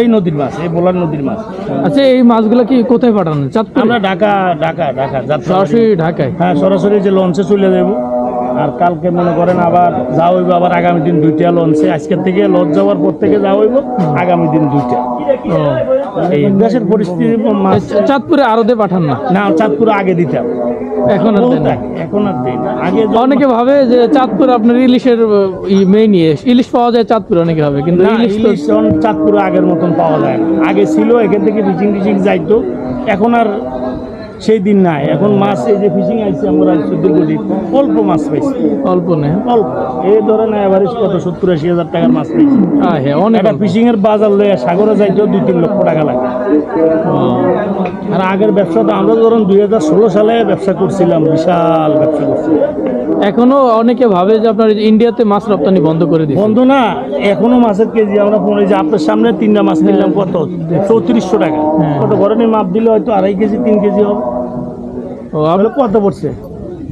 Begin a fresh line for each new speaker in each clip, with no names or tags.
এই নদীর মাছ এই বোলার নদীর মাছ।
আচ্ছা এই মাছগুলো কি কোথায় পাঠানো?
আমরা ঢাকা ঢাকা ঢাকা যাত্রা
সরাসরি ঢাকায়?
হ্যাঁ সরাসরি যে লঞ্চে চলে যাব আর কালকে মনে করেন আবার যা হইব আবার আগামী দিন দুইটা লঞ্চে। আজকের থেকে লঞ্চ যাওয়ার পর থেকে যা হইব আগামী দিন দুইটা। এই দেশের পরিস্থিতি
চাঁদপুরে আরদে পাঠান না?
না চাঁদপুরে আগে দিতাম
এখন আর
এখন আর আগে
অনেকে ভাবে যে চাঁদপুর আপনার ইলিশের মেইন ইয়ে। ইলিশ পাওয়া যায় চাঁদপুর অনেকে ভাবে কিন্তু ইলিশ তো
চাঁদপুরে আগের মতন পাওয়া যায় না। আগে ছিল এখান থেকে ফিশিং টিচিং যাইতো। এখন আর সেই দিন নাই। এখন মাছ এই যে ফিশিং আইছে আমরা সুদূরগতি অল্প মাছ পাইছি।
অল্প নেই
অল্প। এই ধরেন এভারেজ কত? সত্তর আশি হাজার টাকার মাছ পাইছি।
হ্যাঁ হ্যাঁ অনেক
ফিশিং এর বাজার লয়ে সাগরে যাইতেও দুই তিন লক্ষ টাকা লাগে। আর আগের ব্যবসাটা আমরা ধরুন দুই হাজার ষোলো সালে ব্যবসা করছিলাম বিশাল ব্যবসা করছি
এখনও অনেকে ভাবে যে আপনার ইন্ডিয়াতে মাছ রপ্তানি বন্ধ করে দিচ্ছে
বন্ধ না এখনও মাছের কেজি আমরা পনেরো যে আপনার সামনে তিনটা মাছ নিলাম কত? চৌত্রিশশো টাকা।
হ্যাঁ।
কত ঘরে মাপ দিলে হয়তো আড়াই কেজি তিন কেজি হবে। কত পড়ছে?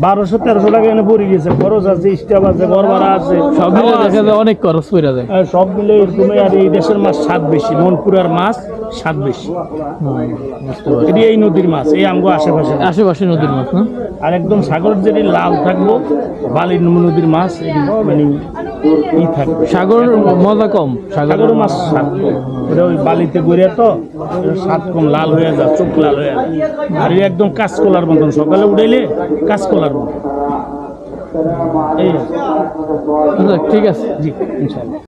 বারোশো তেরোশো টাকা এনে পড়ে গেছে। খরচ আছে স্টাফ আছে ঘর ভাড়া আছে।
সব মিলে দেখা যায় অনেক খরচ পড়ে যায়।
আর সব মিলে এরকমই আর এই দেশের মাছ স্বাদ বেশি। মনপুরার মাছ স্বাদ বেশি। এটি এই নদীর মাছ এই আমগো আশেপাশে।
আশেপাশে নদীর মাছ না?
আর একদম সাগরের যেটি লাল থাকব বালির নদীর মাছ মানে ই থাকবে।
সাগর মজা কম সাগর
মাছ স্বাদ ওটা ওই বালিতে গড়িয়া তো স্বাদ কম লাল হয়ে যায় চোখ লাল হয়ে যায়। আর একদম কাঁচকলার মতন। সকালে উঠাইলে কাঁচকলার
আচ্ছা, ঠিক আছে
জি ইনশাল্লাহ